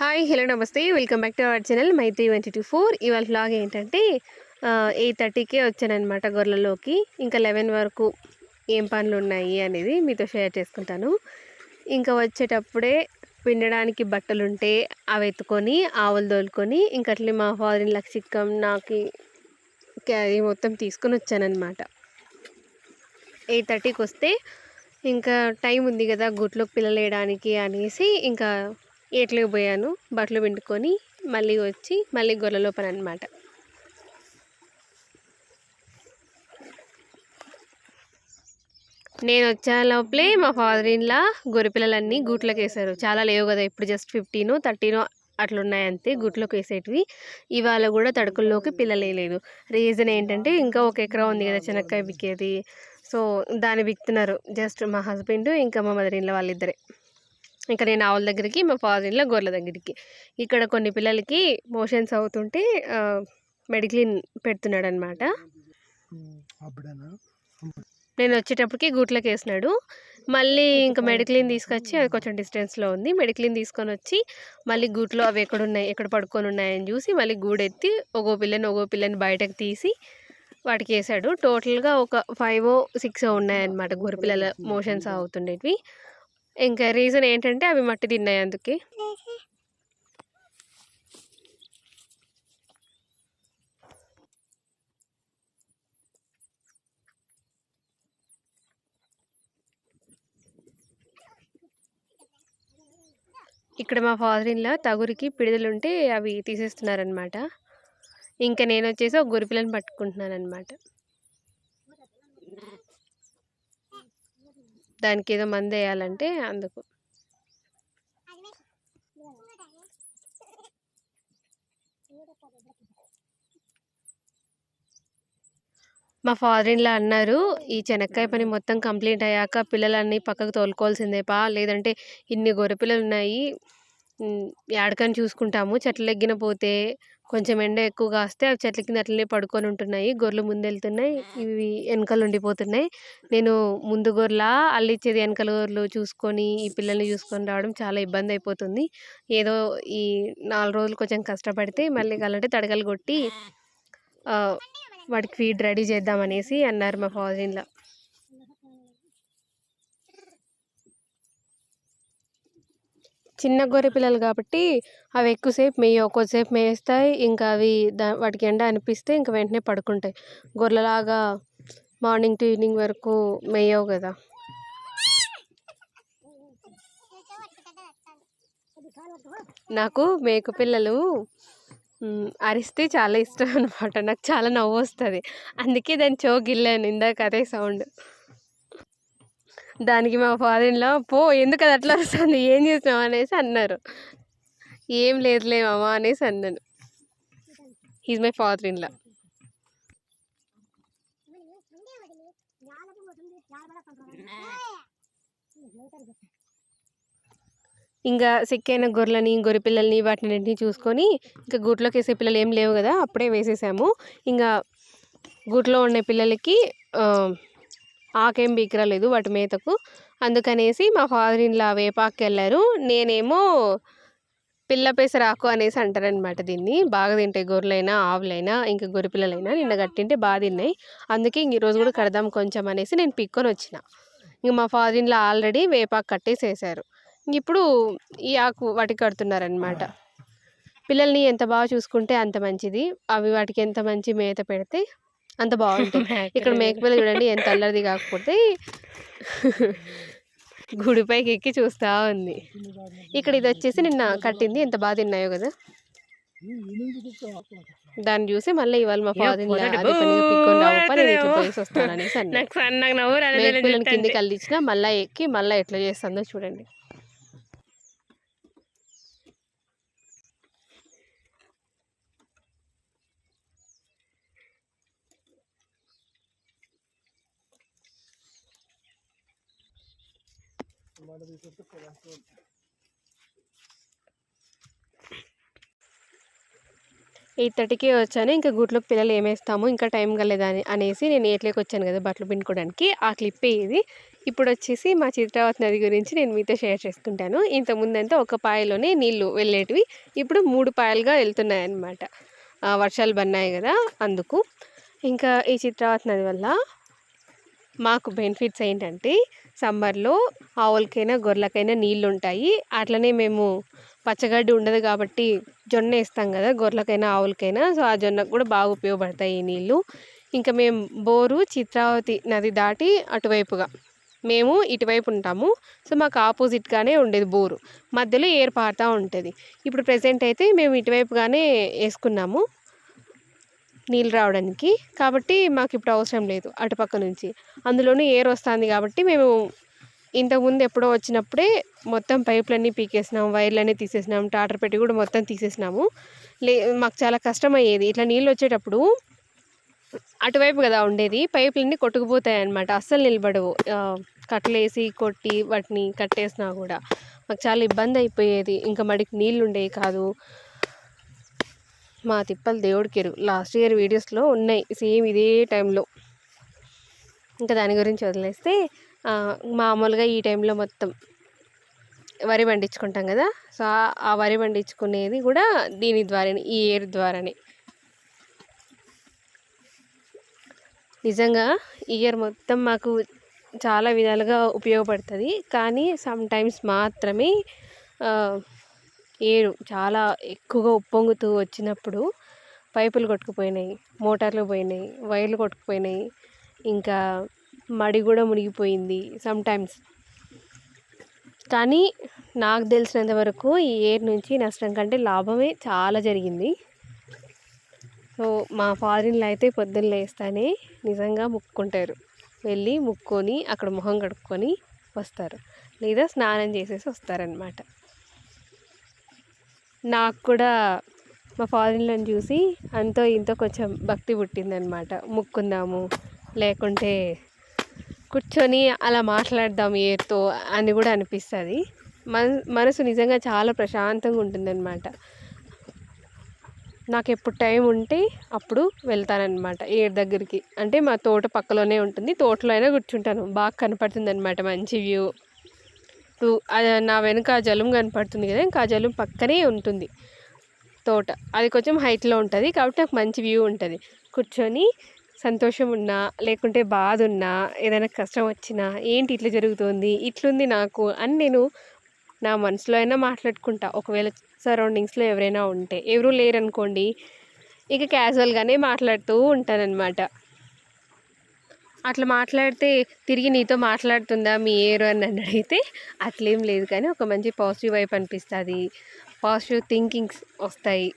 Hi hello నమస్తే. Welcome back to our channel Maitri twenty two four. ఇవాళ blog ఏంటంటే eight థర్టీకే వచ్చానమాట గొర్రెలలోకి. ఇంకా లెవెన్ వరకు ఏం పనులు ఉన్నాయి అనేది మీతో షేర్ చేసుకుంటాను. ఇంకా వచ్చేటప్పుడే పిండడానికి బట్టలు ఉంటే అవి ఎత్తుకొని ఆవులు తోలుకొని ఇంకా అట్లే మా ఫాదర్ లక్షిక్కం నాకు క్యారీ మొత్తం తీసుకొని వచ్చానమాట ఎయిట్ థర్టీకి వస్తే ఇంకా టైం ఉంది కదా గుట్లోకి పిల్లలు వేయడానికి అనేసి ఇంకా ఎట్లకి పోయాను. బట్టలు పిండుకొని మళ్ళీ వచ్చి మళ్ళీ గొర్రెలో పని అనమాట నేను వచ్చే లోపలే మా ఫాదర్ ఇన్లా గొర్రె పిల్లలన్నీ గూట్లోకి వేసారు చాలా లేవు కదా ఇప్పుడు జస్ట్ ఫిఫ్టీను థర్టీను అట్లున్నాయంతే అంతే గుట్లోకి వేసేటివి ఇవాళ కూడా తడుకుల్లోకి పిల్లలు వేయలేదు రీజన్ ఏంటంటే ఇంకా ఒక ఎకరా ఉంది కదా చెనక్కాయ బిక్కేది. సో దాన్ని బిక్తున్నారు జస్ట్ మా హస్బెండ్ ఇంకా మా మదర్ ఇన్లో వాళ్ళిద్దరే. ఇంకా నేను ఆవుల దగ్గరికి మా ఫాదర్ ఇన్లో గొర్రెల దగ్గరికి. ఇక్కడ కొన్ని పిల్లలకి మోషన్స్ అవుతుంటే మెడిక్లిన్ పెడుతున్నాడు అనమాట నేను వచ్చేటప్పటికి గూట్లోకి వేసినాడు మళ్ళీ ఇంకా మెడిక్లిన్ తీసుకొచ్చి అది కొంచెం డిస్టెన్స్లో ఉంది. మెడిక్లిన్ తీసుకొని వచ్చి మళ్ళీ గూట్లో అవి ఎక్కడ ఉన్నాయి ఎక్కడ పడుకొని ఉన్నాయని చూసి మళ్ళీ గూడెత్తి ఒగో పిల్లని ఒగో పిల్లని బయటకు తీసి వాటికి వేసాడు టోటల్గా ఒక ఫైవ్ సిక్స్ ఉన్నాయన్నమాట గొర్రెపిల్లల మోషన్స్ అవుతుండేవి ఇంకా రీజన్ ఏంటంటే అవి మట్టి తిన్నాయి అందుకే. ఇక్కడ మా ఫాదర్ ఇన్లా తగురికి పిడిదలుంటే అవి తీసేస్తున్నారనమాట ఇంకా నేను వచ్చేసి ఒక గొరిపిల్లని పట్టుకుంటున్నాను అనమాట దానికి ఏదో మందు వేయాలంటే అందుకు. మా ఫాదర్ ఇన్లా అన్నారు ఈ చెనక్కాయ పని మొత్తం కంప్లీట్ అయ్యాక పిల్లలన్నీ పక్కకు తోలుకోవాల్సిందే పా లేదంటే ఇన్ని గొర్రె పిల్లలు ఉన్నాయి ఏడకని చూసుకుంటాము చెట్లు ఎగ్గిన పోతే కొంచెం ఎండ ఎక్కువ కాస్తే అవి చెట్ల కింద అట్లనే పడుకొని ఉంటున్నాయి. గొర్రెలు ముందు వెళ్తున్నాయి ఇవి వెనకలు ఉండిపోతున్నాయి. నేను ముందు గొర్రెల అల్లిచ్చేది వెనకల గొర్రెలు చూసుకొని ఈ పిల్లల్ని చూసుకొని రావడం చాలా ఇబ్బంది అయిపోతుంది. ఏదో ఈ నాలుగు రోజులు కొంచెం కష్టపడితే మళ్ళీ కావాలంటే తడకలు కొట్టి వాటికి ఫీడ్ రెడీ చేద్దామనేసి అన్నారు మా ఫాదర్ చిన్న గొర్రె పిల్లలు కాబట్టి అవి ఎక్కువసేపు మేయ కొద్దిసేపు మేస్తాయి. ఇంకా అవి దా వాటికి ఎండ అనిపిస్తే ఇంకా వెంటనే పడుకుంటాయి. గొర్రెలాగా మార్నింగ్ టు ఈవినింగ్ వరకు మేయవు కదా. నాకు మేక పిల్లలు అరిస్తే చాలా ఇష్టం అనమాట నాకు చాలా నవ్వు వస్తుంది. అందుకే దాన్ని చోగిల్లాను. ఇందాక అదే సౌండ్. దానికి మా ఫాదర్ ఇన్లా పో ఎందుకు అది అట్లా వస్తుంది? ఏం చేసినావు అనేసి అన్నారు. ఏం లేదులే మామ అనేసి అన్నాను. ఈజ్ మై ఫాదర్ ఇన్లా ఇంకా సిక్కైన గొర్రెలని గొర్రె పిల్లల్ని వాటిని చూసుకొని ఇంకా గూట్లోకి వేసే పిల్లలు ఏం లేవు కదా అప్పుడే వేసేసాము. ఇంకా గూట్లో ఉండే పిల్లలకి ఆకేం బీకరలేదు వాటి మేతకు. అందుకనేసి మా ఫాదర్ ఇన్లా వేపాకి వెళ్ళారు నేనేమో పిల్ల పెసరాకు అనేసి అంటారనమాట దీన్ని. బాగా తింటాయి గొర్రెలైనా ఆవులైనా ఇంకా గొర్రె పిల్లలైనా నిన్న గట్టింటే బాగా తిన్నాయి. అందుకే ఇంక ఈరోజు కూడా కడదాం కొంచెం అనేసి నేను పిక్కొని వచ్చిన. ఇంక మా ఫాదర్ ఇన్లా ఆల్రెడీ వేపాకు కట్టేసేసారు. ఇంక ఇప్పుడు ఈ ఆకు వాటికి కడుతున్నారనమాట పిల్లల్ని ఎంత బాగా చూసుకుంటే అంత మంచిది. అవి వాటికి ఎంత మంచి మేత పెడితే అంత బాగుంటుంది. ఇక్కడ మేకపిల్ల చూడండి ఎంత అల్లరిది కాకపోతే గుడిపైకి ఎక్కి చూస్తా ఉంది. ఇక్కడ ఇది వచ్చేసి నిన్న కట్టింది. ఎంత బాగా తిన్నాయో కదా. దాన్ని చూసి మళ్ళీ ఇవాళ మా ఫాదర్ పోయేసి వస్తాను అనేసి అన్నా కిందికి అల్లించిన మళ్ళీ ఎక్కి మళ్ళీ ఎట్లా చేస్తుందో చూడండి. వాళ్ళ తీసుకొస్తే పొలాస్తూ ఎయిట్ థర్టీకి వచ్చాను. ఇంకా గుట్లో పిల్లలు ఏమేస్తాము ఇంకా టైం కలేదని అనేసి నేను ఎయిట్లోకి వచ్చాను కదా బట్టలు పిండుకోవడానికి. ఆ క్లిప్పే ఇది. ఇప్పుడు వచ్చేసి మా చిత్రావతి నది గురించి నేను మీతో షేర్ చేసుకుంటాను. ఇంతకుముందంతా ఒక పాయలోనే నీళ్ళు వెళ్ళేటివి. ఇప్పుడు మూడు పాయలుగా వెళ్తున్నాయన్నమాట. వర్షాలు బన్నాయి కదా అందుకు. ఇంకా ఈ చిత్రావతి నది వల్ల మాకు బెనిఫిట్స్ ఏంటంటే సమ్మర్లో ఆవులకైనా గొర్రెలకైనా నీళ్ళు ఉంటాయి అట్లనే మేము పచ్చగడ్డి ఉండదు కాబట్టి జొన్న వేస్తాం కదా గొర్రెలకైనా ఆవులకైనా. సో ఆ జొన్నకు కూడా బాగా ఉపయోగపడతాయి ఈ నీళ్ళు. ఇంకా మేము బోరు చిత్రావతి నది దాటి అటువైపుగా మేము ఇటువైపు ఉంటాము. సో మాకు ఆపోజిట్గానే ఉండేది బోరు. మధ్యలో ఏరు ఉంటుంది. ఇప్పుడు ప్రజెంట్ అయితే మేము ఇటువైపుగానే వేసుకున్నాము. నీళ్ళు రావడానికి. కాబట్టి మాకు ఇప్పుడు అవసరం లేదు అటుపక్క నుంచి. అందులోనూ ఏర్ వస్తుంది కాబట్టి మేము ఇంతకుముందు ఎప్పుడో వచ్చినప్పుడే మొత్తం పైపులన్నీ పీకేసినాం వైర్లన్నీ తీసేసినాం టాటర్ పెట్టి కూడా మొత్తం తీసేసినాము. లే మాకు చాలా కష్టం అయ్యేది ఇట్లా నీళ్ళు వచ్చేటప్పుడు అటువైపు కదా ఉండేది పైపులన్నీ కొట్టుకుపోతాయి అన్నమాట అస్సలు నిలబడవు. కట్టలేసి కొట్టి వాటిని కట్టేసినా కూడా మాకు చాలా ఇబ్బంది అయిపోయేది. ఇంకా మడికి నీళ్ళు ఉండేవి కాదు. మా తిప్పలు దేవుడికి ఎరుగు లాస్ట్ ఇయర్ వీడియోస్లో ఉన్నాయి. సేమ్ ఇదే టైంలో. ఇంకా దాని గురించి వదిలేస్తే మామూలుగా ఈ టైంలో మొత్తం వరి పండించుకుంటాం కదా. సో ఆ- వరి పండించుకునేది కూడా దీని ద్వారానే ఈ ఏరు ద్వారానే. నిజంగా ఈ ఇయర్ మొత్తం మాకు చాలా విధాలుగా ఉపయోగపడుతుంది. కానీ సమ్ టైమ్స్ మాత్రమే ఏడు. ఏరు చాలా ఎక్కువగా ఉప్పొంగుతూ వచ్చినప్పుడు పైపులు కొట్టుకుపోయినాయి మోటార్లు పోయినాయి వైర్లు కొట్టుకుపోయినాయి. ఇంకా మడి కూడా మునిగిపోయింది సమ్ టైమ్స్ కానీ నాకు తెలిసినంత వరకు ఈ ఏర్ నుంచి నష్టం కంటే లాభమే చాలా జరిగింది. సో మా ఫారిన్లో అయితే పొద్దున్న లేస్తానే నిజంగా ముక్కుంటారు వెళ్ళి ముక్కొని అక్కడ మొహం కడుక్కొని వస్తారు. లేదా స్నానం చేసేసి వస్తారనమాట నాకు కూడా మా ఫారిన్లో చూసి అంతో ఇంతో కొంచెం భక్తి పుట్టిందనమాట ముక్కుందాము లేకుంటే కూర్చొని అలా మాట్లాడదాం ఏతో అని కూడా అనిపిస్తుంది. మన మనసు నిజంగా చాలా ప్రశాంతంగా ఉంటుందన్నమాట. నాకు ఎప్పుడు టైం ఉంటే అప్పుడు వెళ్తానన్నమాట ఏడు దగ్గరికి. అంటే మా తోట పక్కలోనే ఉంటుంది. తోటలో అయినా కూర్చుంటాను. బాగా కనపడుతుంది అనమాట మంచి వ్యూ. నా వెనుక ఆ జలం కనపడుతుంది కదా ఇంకా ఆ జలం పక్కనే ఉంటుంది తోట. అది కొంచెం హైట్లో ఉంటుంది కాబట్టి నాకు మంచి వ్యూ ఉంటుంది. కూర్చొని సంతోషం ఉన్నా లేకుంటే బాధ ఉన్నా ఏదైనా కష్టం వచ్చినా ఏంటి ఇట్లా జరుగుతుంది ఇట్లుంది నాకు అని నేను నా మనసులో అయినా మాట్లాడుకుంటా. ఒకవేళ సరౌండింగ్స్లో ఎవరైనా ఉంటే. ఎవరు లేరనుకోండి ఇక క్యాజువల్గానే మాట్లాడుతూ ఉంటానన్నమాట. అట్లా మాట్లాడితే తిరిగి నీతో మాట్లాడుతుందా మీ ఏరు అని నన్ను అడిగితే అట్లేం లేదు కానీ ఒక మంచి పాజిటివ్ వైపు అనిపిస్తుంది. పాజిటివ్ థింకింగ్స్ వస్తాయి.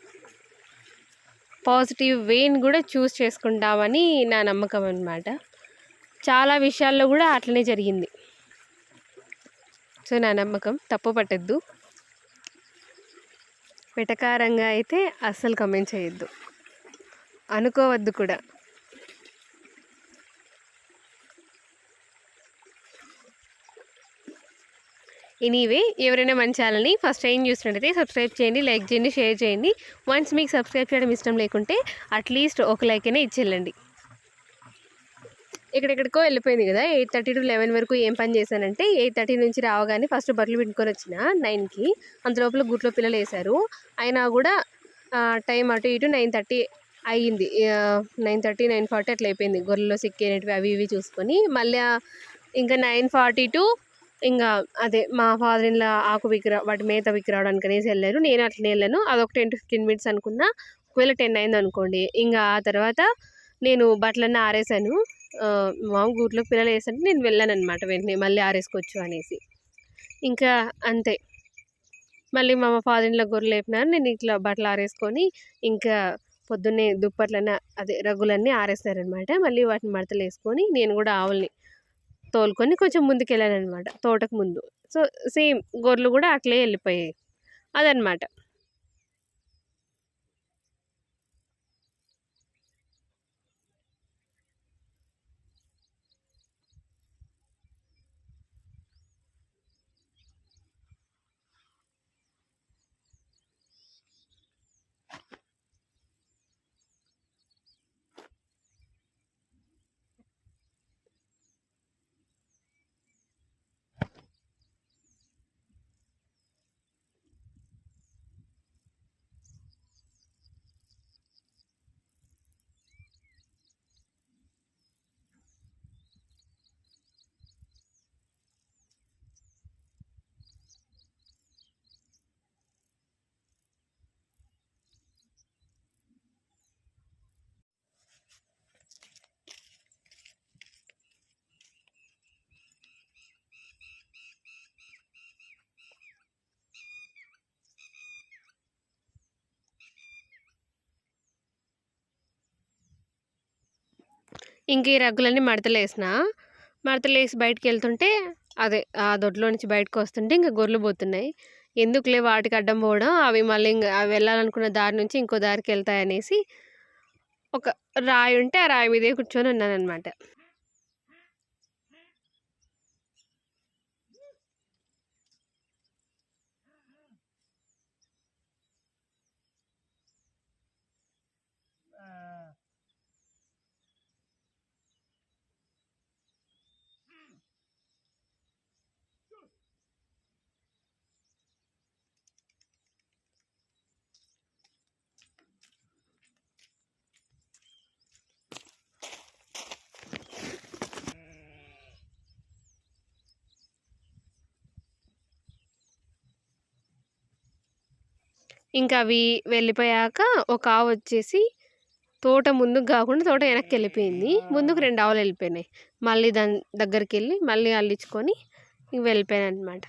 పాజిటివ్ వేని కూడా చూస్ చేసుకుంటామని నా నమ్మకం అనమాట చాలా విషయాల్లో కూడా అట్లనే జరిగింది. సో నా నమ్మకం తప్పు పట్టద్దు. వెటకారంగా అయితే అస్సలు కమెంట్ చేయొద్దు. అనుకోవద్దు కూడా. ఎనీవే ఎవరైనా మన ఛానల్ని ఫస్ట్ టైం చూసినట్టయితే సబ్స్క్రైబ్ చేయండి లైక్ చేయండి షేర్ చేయండి. వన్స్ మీకు సబ్స్క్రైబ్ చేయడం ఇష్టం లేకుంటే అట్లీస్ట్ ఒక లైక్ అయినా ఇచ్చేళ్ళండి. ఎక్కడెక్కడికో వెళ్ళిపోయింది కదా ఎయిట్ థర్టీ టు లెవెన్ వరకు ఏం పని చేశానంటే ఎయిట్ థర్టీ నుంచి రావగానే ఫస్ట్ బట్టలు పెట్టుకొని వచ్చిన నైన్కి అంత లోపల గుట్లో పిల్లలు వేశారు. అయినా కూడా టైం అటు ఇటు నైన్ థర్టీ అయ్యింది. నైన్ థర్టీ నైన్ ఫార్టీ అట్లా అయిపోయింది. గొర్రెలో సిక్కేనటివి అవి ఇవి చూసుకొని. మళ్ళీ ఇంకా నైన్ ఫార్టీ టు ఇంకా అదే మా ఫాదర్ ఇన్లా ఆకు విక్ర వాటి మేత విగ్రహడానికి అనేసి వెళ్ళారు. నేను అట్లనే వెళ్ళాను. అదొక టెన్ టు ఫిఫ్టీన్ మినిట్స్ అనుకున్నా. ఒకవేళ టెన్ అయింది అనుకోండి. ఇంకా ఆ తర్వాత నేను బట్టలన్నీ ఆరేసాను. మా గూట్లోకి పిల్లలు వేసంటే నేను వెళ్ళాను అనమాట వెంటనే మళ్ళీ ఆరేసుకోవచ్చు అనేసి. ఇంకా అంతే. మళ్ళీ మా ఫాదర్ ఇంట్లో గొర్రెలు వేపినారు నేను ఇట్లా బట్టలు ఆరేసుకొని ఇంకా పొద్దున్నే దుప్పట్లన్నీ అదే రగ్గులన్నీ ఆరేస్తారనమాట మళ్ళీ వాటిని మడతలు వేసుకొని నేను కూడా ఆవుల్ని తోలుకొని కొంచెం ముందుకు వెళ్ళాను అనమాట తోటకు ముందు. సో సేమ్ గొర్రెలు కూడా అట్లే వెళ్ళిపోయాయి. అదనమాట ఇంక ఈ రగ్గులన్నీ మడతలేసిన మడతలేసి బయటకు వెళ్తుంటే అదే ఆ దొడ్లో నుంచి బయటకు వస్తుంటే ఇంకా గొర్రెలు పోతున్నాయి. ఎందుకులే వాటికి అడ్డం పోవడం? అవి మళ్ళీ ఇంకా అవి వెళ్ళాలనుకున్న దారి నుంచి ఇంకో దారికి వెళ్తాయి అనేసి ఒక రాయి ఉంటే ఆ రాయి మీదే కూర్చొని ఉన్నాను ఇంకా అవి వెళ్ళిపోయాక ఒక ఆవు వచ్చేసి తోట ముందుకు కాకుండా తోట వెనక్కి వెళ్ళిపోయింది. ముందుకు రెండు ఆవులు వెళ్ళిపోయినాయి. మళ్ళీ దాని దగ్గరికి వెళ్ళి మళ్ళీ అల్లించుకొని ఇంక వెళ్ళిపోయాను అనమాట